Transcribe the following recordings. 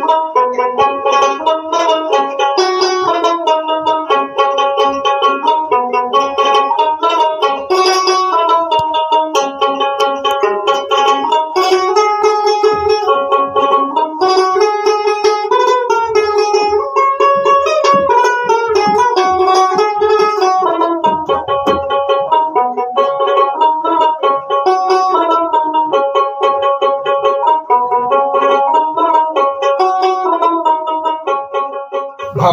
Oh.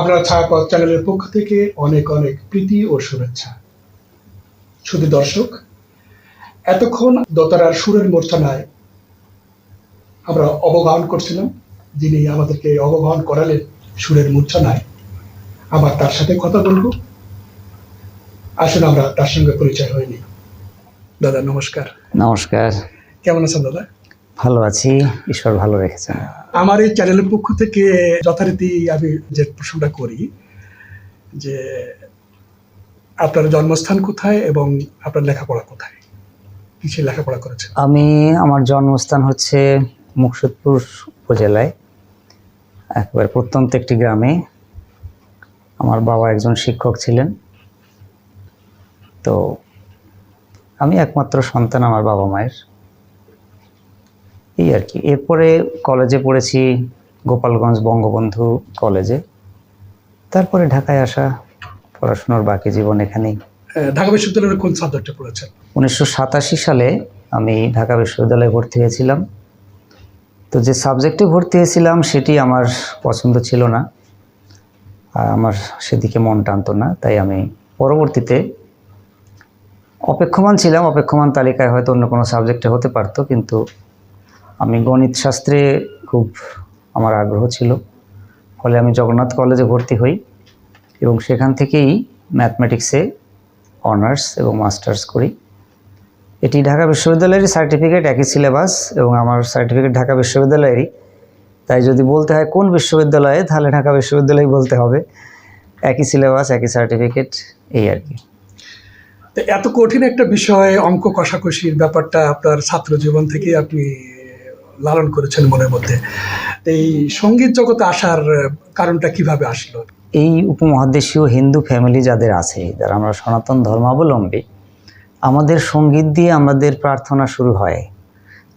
ভাবনা ছায়াপথ চ্যানেলের পক্ষ থেকে অনেক অনেক প্রীতি ও শুভেচ্ছা। শুধু দর্শক এতক্ষণ দোতারার সুরের মূর্ছনায় আমরা অবগাহন করছিলাম যিনি আমাদেরকে অবগাহন করালেন সুরের মূর্ছনায়। আবার তার সাথে কথা বলব। আসুন আমরা তার সঙ্গে পরিচয় হয়নি দাদা নমস্কার। নমস্কার। কেমন আছেন দাদা? ভালো আছি ঈশ্বর ভালো রেখেছেন। আমার এই চ্যানেলের পক্ষ থেকে যথারীতি আমি যে প্রশ্নটা করি যে আপনার জন্মস্থান কোথায় এবং আপনার লেখাপড়া কোথায়? কিসে লেখাপড়া করেছেন? আমি আমার জন্মস্থান হচ্ছে মুকসুদপুর উপজেলায় একবার প্রত্যন্ত একটি গ্রামে। আমার বাবা একজন শিক্ষক ছিলেন। তো আমি একমাত্র সন্তান আমার বাবা মায়ের। এই আর কি। এরপরে কলেজে পড়েছি গোপালগঞ্জ বঙ্গবন্ধু কলেজে তারপরে ঢাকায় আসা পড়াশোনার বাকি জীবন এখানেই। ঢাকা বিশ্ববিদ্যালয়ের কোন সাবজেক্টে পড়েছেন? উনিশশো সাতাশি সালে আমি ঢাকা বিশ্ববিদ্যালয়ে ভর্তি হয়েছিলাম। তো যে সাবজেক্টে ভর্তি হয়েছিলাম সেটি আমার পছন্দ ছিল না। আমার সেদিকে মন টানতো না তাই আমি পরবর্তীতে অপেক্ষমান ছিলাম। অপেক্ষমান তালিকায় হয়তো অন্য কোনো সাবজেক্টে হতে পারতো কিন্তু আমি গণিত শাস্ত্রে খুব আমার আগ্রহ ছিল। ফলে আমি জগন্নাথ কলেজে ভর্তি হই এবং সেখান থেকেই ম্যাথমেটিক্সে অনার্স এবং মাস্টার্স করি। এটি ঢাকা বিশ্ববিদ্যালয়েরই সার্টিফিকেট একই সিলেবাস এবং আমার সার্টিফিকেট ঢাকা বিশ্ববিদ্যালয়েরই। তাই যদি বলতে হয় কোন বিশ্ববিদ্যালয়ে, তাহলে ঢাকা বিশ্ববিদ্যালয় বলতে হবে। একই সিলেবাস একই সার্টিফিকেট এই আর কি। এত কঠিন একটা বিষয় অঙ্ক কষাকষির ব্যাপারটা আপনার ছাত্র জীবন থেকে আপনি লালন করেছেন মনের মধ্যে। এই সংগীত জগতে আসার কারণটা কীভাবে আসলো? এই উপমহাদেশীয় হিন্দু ফ্যামিলি যাদের আছে, যারা আমরা সনাতন ধর্মাবলম্বী, আমাদের সংগীত দিয়ে আমাদের প্রার্থনা শুরু হয়।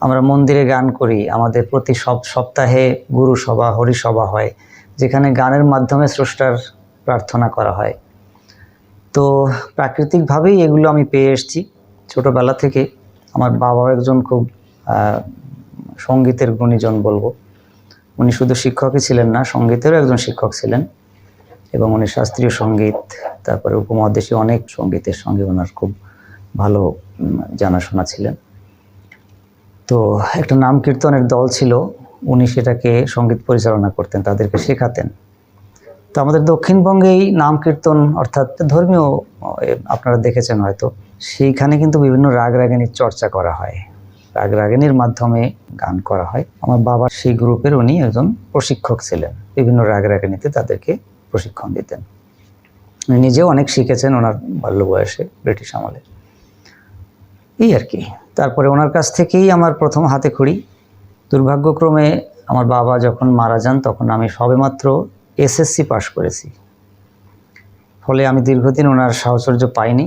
আমরা মন্দিরে গান করি, আমাদের প্রতি সব সপ্তাহে গুরু সভা হরিসভা হয়, যেখানে গানের মাধ্যমে স্রষ্টার প্রার্থনা করা হয়। তো প্রাকৃতিকভাবেই এগুলো আমি পেয়ে এসেছি। ছোটোবেলা থেকে আমার বাবাও একজন খুব সঙ্গীতের গুণীজন বলব। উনি শুধু শিক্ষকই ছিলেন না, সঙ্গীতেরও একজন শিক্ষক ছিলেন এবং উনি শাস্ত্রীয় সংগীত, তারপরে উপমহাদেশে অনেক সঙ্গীতের সঙ্গে ওনার খুব ভালো জানাশোনা ছিলেন। তো একটা নাম কীর্তনের দল ছিল, উনি সেটাকে সংগীত পরিচালনা করতেন, তাদেরকে শেখাতেন। তো আমাদের দক্ষিণবঙ্গেই নাম কীর্তন অর্থাৎ ধর্মীয় আপনারা দেখেছেন হয়তো, সেইখানে কিন্তু বিভিন্ন রাগ রাগিনীর চর্চা করা হয়। রাগ রাগিনীর মাধ্যমে গান করা হয়। আমার বাবা সেই গ্রুপের উনি একজন প্রশিক্ষক ছিলেন। বিভিন্ন রাগ রাগিনীতে তাদেরকে প্রশিক্ষণ দিতেন। উনি নিজেও অনেক শিখেছেন ওনার বাল্য বয়সে ব্রিটিশ আমলে। এই আর কি। তারপরে ওনার কাছ থেকেই আমার প্রথম হাতে খড়ি। দুর্ভাগ্যক্রমে আমার বাবা যখন মারা যান, তখন আমি সবেমাত্র এসএসসি পাশ করেছি। ফলে আমি দীর্ঘদিন ওনার সাহচর্য পাইনি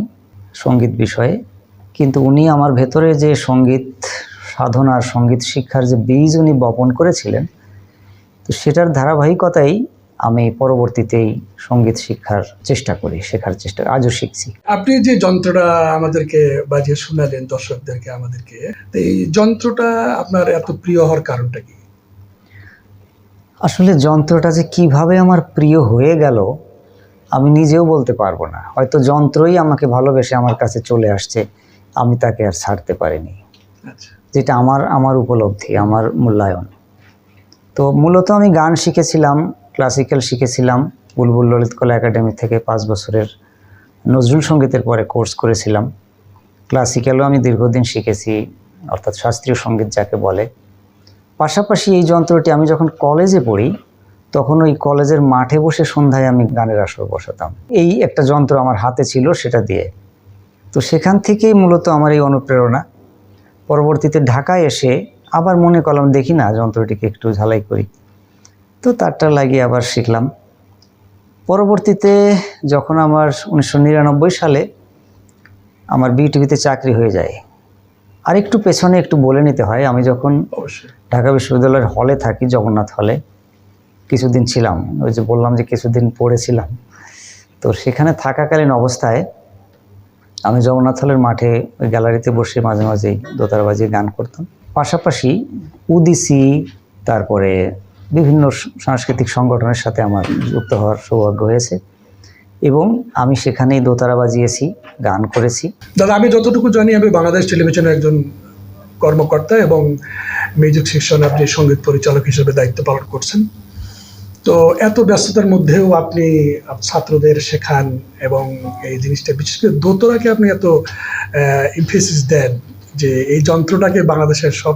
সংগীত বিষয়ে। কিন্তু উনি আমার ভেতরে যে সংগীত সাধনার সংগীত শিক্ষার যে বীজ উনি বপন করেছিলেন তো সেটার ধারাবাহিকতাই আমি পরবর্তীতেই সংগীত শিক্ষার চেষ্টা করি শেখার চেষ্টা আজও শিখছি। আপনি যে যন্ত্রটা আমাদেরকে বাজিয়ে শোনালেন দর্শকদেরকে আমাদেরকে তো এই যন্ত্রটা আপনার এত প্রিয় হওয়ার কারণটা কি? আসলে যন্ত্রটা যে কীভাবে আমার প্রিয় হয়ে গেল আমি নিজেও বলতে পারব না। হয়তো যন্ত্রই আমাকে ভালোবেসে আমার কাছে চলে আসছে। আমি তাকে আর ছাড়তে পারিনি। আচ্ছা। যেটা আমার আমার উপলব্ধি আমার মূল্যায়ন। তো মূলত আমি গান শিখেছিলাম ক্লাসিক্যাল শিখেছিলাম বুলবুল ললিত কলা একাডেমি থেকে পাঁচ বছরের নজরুল সঙ্গীতের পরে কোর্স করেছিলাম। ক্লাসিক্যালও আমি দীর্ঘদিন শিখেছি অর্থাৎ শাস্ত্রীয় সংগীত যাকে বলে। পাশাপাশি এই যন্ত্রটি আমি যখন কলেজে পড়ি তখন ওই কলেজের মাঠে বসে সন্ধ্যায় আমি গানের আসর বসাতাম। এই একটা যন্ত্র আমার হাতে ছিল সেটা দিয়ে তো সেখান থেকেই মূলত আমার এই অনুপ্রেরণা। পরবর্তীতে ঢাকায় এসে আবার মনে করলাম দেখি না যন্ত্রটিকে একটু ঝালাই করি। তো তারটা লাগিয়ে আবার শিখলাম। পরবর্তীতে যখন আমার উনিশশো নিরানব্বই সালে আমার বিটিভিতে চাকরি হয়ে যায় আর একটু পেছনে একটু বলে নিতে হয় আমি যখন ঢাকা বিশ্ববিদ্যালয়ের হলে থাকি জগন্নাথ হলে কিছুদিন ছিলাম ওই যে বললাম যে কিছুদিন পড়েছিলাম। তো সেখানে থাকাকালীন অবস্থায় আমি জগন্নাথ হলের মাঠে গ্যালারিতে বসে মাঝে মাঝেই দোতারা বাজিয়ে গান করতাম। পাশাপাশি উদিসি, তারপরে বিভিন্ন সাংস্কৃতিক সংগঠনের সাথে আমার যুক্ত হওয়ার সৌভাগ্য হয়েছে এবং আমি সেখানেই দোতারা বাজিয়েছি, গান করেছি। দাদা, আমি যতটুকু জানি, আমি বাংলাদেশ টেলিভিশনের একজন কর্মকর্তা এবং মিউজিক সেকশন আপনি সংগীত পরিচালক হিসেবে দায়িত্ব পালন করছেন। তো এত ব্যস্ততার মধ্যেও আপনি ছাত্রদের শেখান এবং এই জিনিসটা, বিশেষ করে দোতরাকে আপনি এত ইমফেসিস দেন যে এই যন্ত্রটাকে বাংলাদেশের সব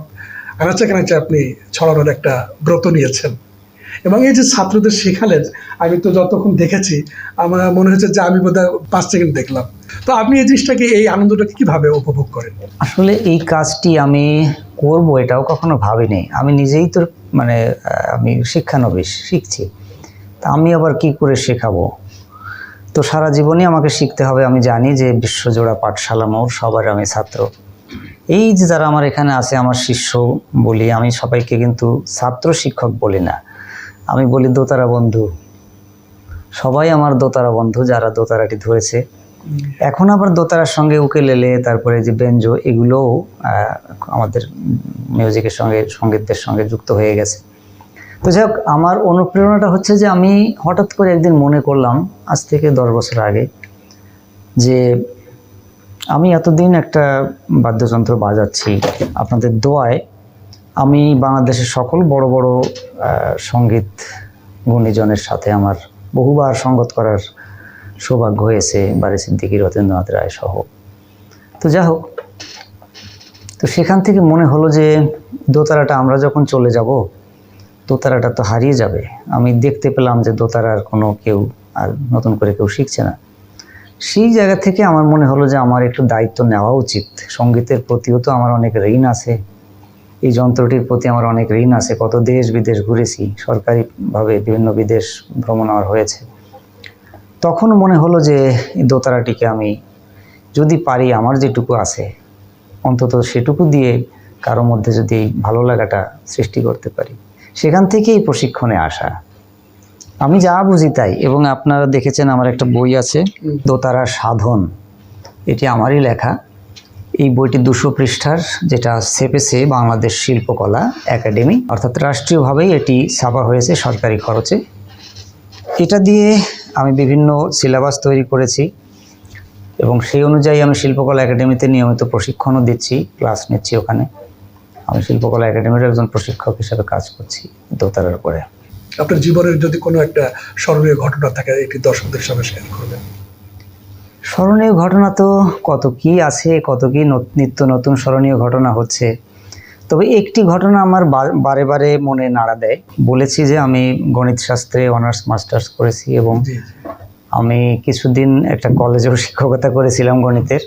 আনাচে কানাচে আপনি ছড়ানোর একটা ব্রত নিয়েছেন। এবং এই যে ছাত্রদের শেখালেন, আমি তো যতক্ষণ দেখেছি, আমার মনে হচ্ছে যে আমি বোধহয় পাঁচ সেকেন্ড দেখলাম। তো আপনি এই জিনিসটাকে, এই আনন্দটাকে কীভাবে উপভোগ করেন? আসলে এই কাজটি আমি করব এটাও কখনো ভাবিনি। আমি নিজেই তো মানে আমি শিক্ষানবিশ, শিখছি। তা আমি আবার কি করে শেখাবো? তো সারা জীবনই আমাকে শিখতে হবে। আমি জানি যে বিশ্বজোড়া পাঠশালা মোর সবার আমি ছাত্র। এই যে যারা আমার এখানে আছে, আমার শিষ্য বলি, আমি সবাইকে কিন্তু ছাত্র শিক্ষক বলি না। আমি বলি, দোতারা বন্ধু। সবাই আমার দোতারা বন্ধু যারা দোতারাটি ধরেছে। এখন আবার দোতারার সঙ্গে উকেলেলে, তারপরে যে বেঞ্জো, এগুলোও আমাদের মিউজিকের সঙ্গে, সঙ্গীতদের সঙ্গে যুক্ত হয়ে গেছে। তো যাই হোক, আমার অনুপ্রেরণাটা হচ্ছে যে আমি হঠাৎ করে একদিন মনে করলাম, আজ থেকে দশ বছর আগে, যে আমি এতদিন একটা বাদ্যযন্ত্র বাজাচ্ছি। আপনাদের দোয়ায় আমি বাংলাদেশের সকল বড় বড় সংগীত গুণীজনের সাথে আমার বহুবার সঙ্গত করার সৌভাগ্য হয়েছে বারে সিদ্দিকী রতীন্দ্রনাথ রায় সহ। তো যা হোক, তো সেখান থেকে মনে হলো যে দোতারাটা আমরা যখন চলে যাব দোতারাটা তো হারিয়ে যাবে। আমি দেখতে পেলাম যে দোতারার কোনো কেউ আর নতুন করে কেউ শিখছে না। সেই জায়গা থেকে আমার মনে হলো যে আমার একটু দায়িত্ব নেওয়া উচিত। সঙ্গীতের প্রতিও তো আমার অনেক ঋণ আছে। এই যন্ত্রটির প্রতি আমার অনেক ঋণ আছে। কত দেশ বিদেশ ঘুরেছি সরকারিভাবে বিভিন্ন বিদেশ ভ্রমণ আমার হয়েছে। তখন মনে হলো যে দোতারাটিকে আমি যদি পারি আমার যেটুকু আছে অন্তত সেটুকু দিয়ে কারও মধ্যে যদি এই ভালো লাগাটা সৃষ্টি করতে পারি। সেখান থেকেই প্রশিক্ষণে আসা। আমি যা বুঝি তাই এবং আপনারা দেখেছেন আমার একটা বই আছে। দোতারা সাধন। এটি আমারই লেখা। এই বইটি দুশো পৃষ্ঠার, যেটা সেপেসে বাংলাদেশ শিল্পকলা একাডেমি, অর্থাৎ রাষ্ট্রীয়ভাবেই এটি ছাপা হয়েছে সরকারি খরচে। এটা দিয়ে আমি বিভিন্ন সিলেবাস তৈরি করেছি এবং সেই অনুযায়ী আমি শিল্পকলা একাডেমিতে নিয়মিত প্রশিক্ষণও দিচ্ছি, ক্লাস নিচ্ছি ওখানে। আমি শিল্পকলা একাডেমির একজন প্রশিক্ষক হিসেবে কাজ করছি দোতারার উপরে। আপনার জীবনের যদি কোনো একটা স্মরণীয় ঘটনা থাকে, এটি দর্শকদের সামনে শেয়ার করবেন। স্মরণীয় ঘটনা তো কত কি আছে কত কি নত- নিত্য নতুন স্মরণীয় ঘটনা হচ্ছে। তবে একটি ঘটনা আমার বারে বারে মনে নাড়া দেয়। বলেছি যে আমি গণিত শাস্ত্রে অনার্স মাস্টার্স করেছি এবং আমি কিছুদিন একটা কলেজেও শিক্ষকতা করেছিলাম গণিতের।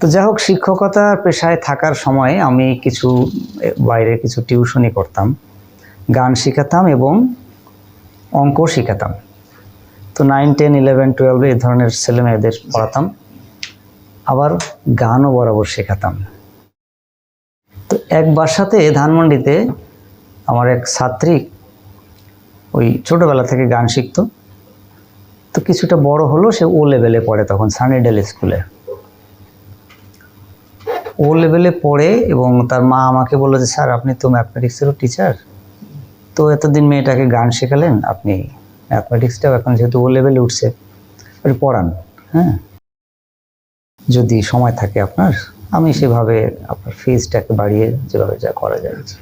তো যাই হোক শিক্ষকতার পেশায় থাকার সময় আমি কিছু বাইরে কিছু টিউশনি করতাম। গান শেখাতাম এবং অঙ্ক শেখাতাম। তো নাইন টেন ইলেভেন টুয়েলভে এই ধরনের ছেলে মেয়েদের পড়াতাম। আবার গানও বরাবর শেখাতাম। তো এক বাসাতে, ধানমন্ডিতে আমার এক ছাত্রী ওই ছোটোবেলা থেকে গান শিখতো। তো কিছুটা বড় হলো, সে ও লেভেলে পড়ে তখন সানিডেল স্কুলে ও লেভেলে পড়ে এবং তার মা আমাকে বলল যে, স্যার, আপনি তো ম্যাথমেটিক্সেরও টিচার তো এতদিন মেয়েটাকে গান শেখালেন, আপনি ম্যাথমেটিক্সটাও এখন যেহেতু ও লেভেলে উঠছে পড়ান হ্যাঁ? যদি সময় থাকে আপনার আমি সেভাবে আপনার ফিজটাকে বাড়িয়ে যেভাবে যা করা যায়। আচ্ছা,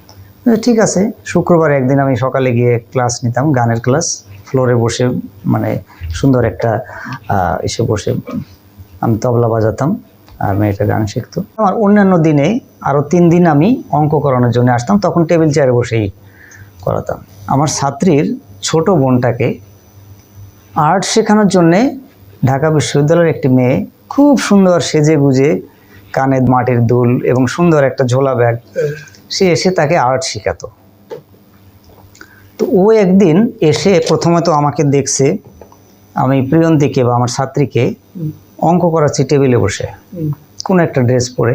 ঠিক আছে শুক্রবার একদিন আমি সকালে গিয়ে ক্লাস নিতাম গানের ক্লাস ফ্লোরে বসে মানে সুন্দর একটা এসে বসে আমি তবলা বাজাতাম আর মেয়েটা গান শিখতো। আমার অন্যান্য দিনে আরও তিন দিন আমি অঙ্ক করানোর জন্য আসতাম তখন টেবিল চেয়ারে বসেই করাতাম। আমার ছাত্রীর ছোট বোনটাকে আর্ট শেখানোর জন্যে ঢাকা বিশ্ববিদ্যালয়ের একটি মেয়ে খুব সুন্দর সেজে গুজে কানে মাটির দুল এবং সুন্দর একটা ঝোলা ব্যাগ সে এসে তাকে আর্ট শেখাতো। তো ও একদিন এসে প্রথমে তো আমাকে দেখছে আমি প্রিয়ন্তীকে বা আমার ছাত্রীকে অঙ্ক করাচ্ছি টেবিলে বসে কোনো একটা ড্রেস পরে।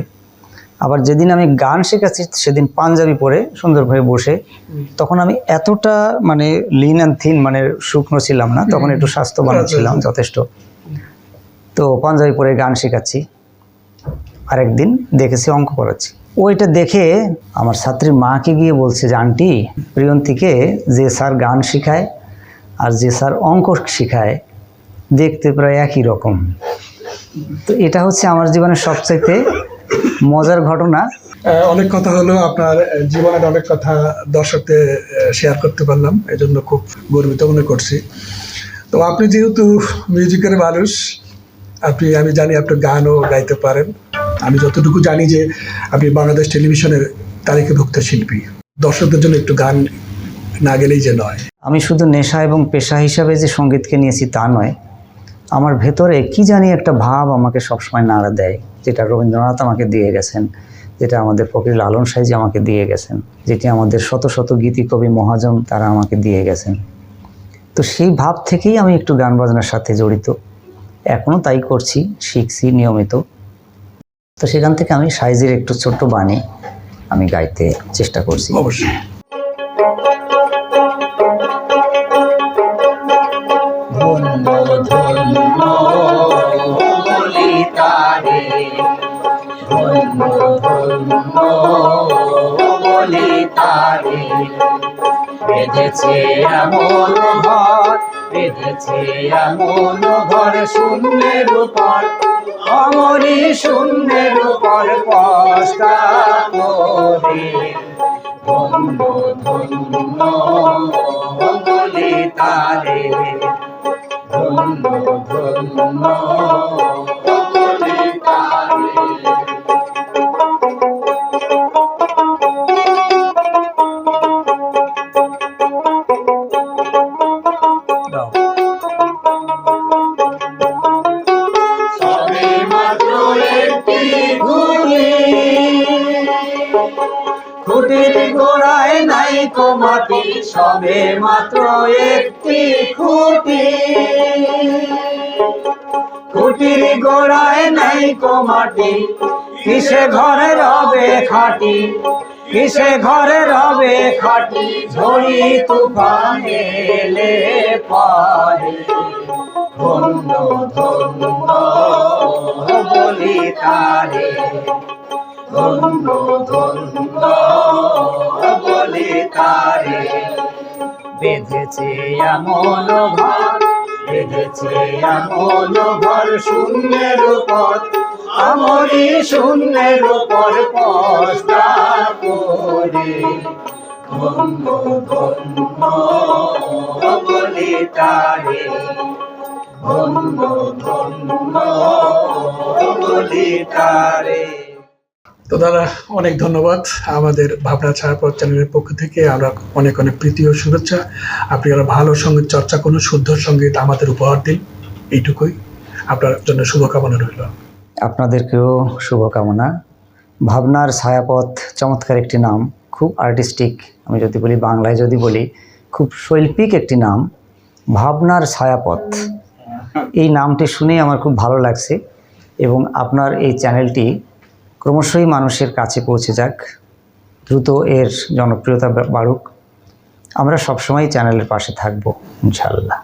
আবার যেদিন আমি গান শেখাচ্ছি সেদিন পাঞ্জাবি পরে সুন্দরভাবে বসে তখন আমি এতটা মানে লিন অ্যান্ড থিন মানে শুকনো ছিলাম না তখন একটু স্বাস্থ্যবান আচ্ছা, ছিলাম আচ্ছা। যথেষ্ট। তো পাঞ্জাবি পরে গান শেখাচ্ছি আরেকদিন দেখেছি অঙ্ক করাচ্ছি। ওইটা দেখে আমার ছাত্রীর মাকে গিয়ে বলছে যে আন্টি প্রিয়ন্তীকে যে স্যার গান শেখায় আর যে স্যার অঙ্ক শেখায় দেখতে প্রায় একই রকম। তো এটা হচ্ছে আমার জীবনের সবচাইতে মজার ঘটনা। অনেক কথা হলো আপনার জীবনের অনেক কথা দর্শকদের শেয়ার করতে পারলাম এজন্য খুব গর্বিত মনে করছি। তো আপনি যেহেতু মিউজিকের মানুষ আপনি আমি জানি আপনি গানও গাইতে পারেন। আমি যতটুকু জানি যে আপনি বাংলাদেশ টেলিভিশনের তালিকাভুক্ত শিল্পী। দর্শকদের জন্য একটু গান না গেলেই যে নয়। আমি শুধু নেশা এবং পেশা হিসাবে যে সঙ্গীতকে নিয়েছি তা নয় আমার ভেতরে কি জানি একটা ভাব আমাকে সবসময় নাড়া দেয়। যেটা রবীন্দ্রনাথ আমাকে দিয়ে গেছেন, যেটা আমাদের ফকির লালন সাইজি আমাকে দিয়ে গেছেন, যেটি আমাদের শত শত গীতি কবি মহাজন তারা আমাকে দিয়ে গেছেন। তো সেই ভাব থেকেই আমি একটু গান বাজনার সাথে জড়িত। এখনও তাই করছি, শিখছি নিয়মিত। তো সেখান থেকে আমি সাইজের একটু ছোট্ট বাণী আমি গাইতে চেষ্টা করছি। অবশ্যই। তারে ধন্য ধন্য বলি তারে বেঁধেছে এমন ঘর বেঁধেছে এমন ঘর শূন্যের উপর অমরি শূন্যের উপর পস্তা করে ধন্য ধন্য বলি তারে ধন্য ধন্য খুঁটির গোড়ায় নাই কো মাটি, সবে মাত্র একটি খুঁটি। খুঁটির গোড়ায় নাই কো মাটি, কিসে ঘরে রবে খাটি, কিসে ঘরে রবে খাটি, ঝড়ি তুফান এলে ধন্য ধন্য বলি তারে। ধন্য ধন্য বলি তারে বেঁধেছে এমন ঘর, বেঁধেছে এমন ঘর, শূন্যের উপর, আমরি শূন্যের উপর পস্তা করে। ধন্য ধন্য বলি তারে ধন্য ধন্য বলি তারে তো দাদা, অনেক ধন্যবাদ আমাদের ভাবনা ছায়াপথ চ্যানেলের পক্ষ থেকে। আমরা অনেক অনেক প্রীতি ও শুভেচ্ছা। আপনি আরও ভালো সংগীত চর্চা করুন, শুদ্ধ সংগীত আমাদের উপহার দিন। এইটুকুই। আপনার জন্য শুভকামনা রইল। আপনাদেরকেও শুভকামনা। ভাবনার ছায়াপথ চমৎকার একটি নাম, খুব আর্টিস্টিক আমি যদি বলি, বাংলায় যদি বলি, খুব শৈল্পিক একটি নাম, ভাবনার ছায়াপথ। এই নামটি শুনেই আমার খুব ভালো লাগছে এবং আপনার এই চ্যানেলটি ক্রমশই মানুষের কাছে পৌঁছে যাক। দ্রুত এর জনপ্রিয়তা বাড়ুক। আমরা সবসময় চ্যানেলের পাশে থাকব ইনশাল্লাহ